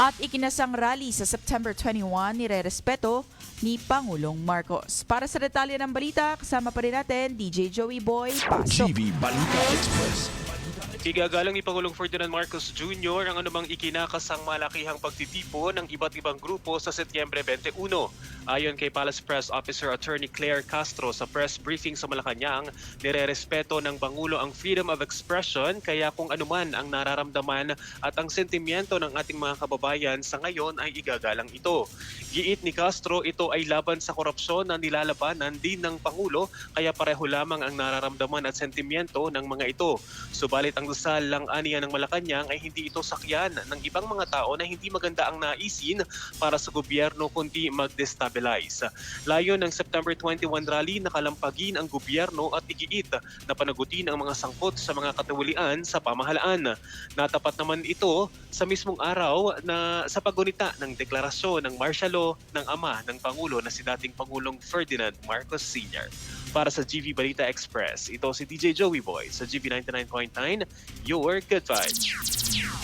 At ikinasang rally sa September 21 nire-respeto ni Pangulong Marcos. Para sa detalye ng balita, kasama pa rin natin DJ Joey Boy. Pasok! GV Balita Express. Igagalang ni Pangulong Ferdinand Marcos Jr. ang anumang ikinakasang malakihang pagtitipo ng iba't ibang grupo sa Setyembre 21. Ayon kay Palace Press Officer Attorney Claire Castro sa press briefing sa Malacanang, nire-respeto ng Pangulo ang freedom of expression kaya kung anuman ang nararamdaman at ang sentimiento ng ating mga kababayan sa ngayon ay igagalang ito. Giit ni Castro, ito ay laban sa korupsyon na nilalabanan din ng Pangulo kaya pareho lamang ang nararamdaman at sentimiento ng mga ito. Subalit ang dasal lang aniya ng Malacanang ay hindi ito sakyan ng ibang mga tao na hindi maganda ang naisin para sa gobyerno kundi mag-destabilize. Layo ng September 21 rally nakalampagin ang gobyerno at igiit na panagutin ang mga sangkot sa mga katiwalian sa pamahalaan. Natapat naman ito sa mismong araw na sa paggunita ng deklarasyon ng martial law ng ama ng Pangulo na si dating Pangulong Ferdinand Marcos Sr. Para sa GV Balita Express, ito si DJ Joey Boy sa GV 99.9, Your Good Vibes.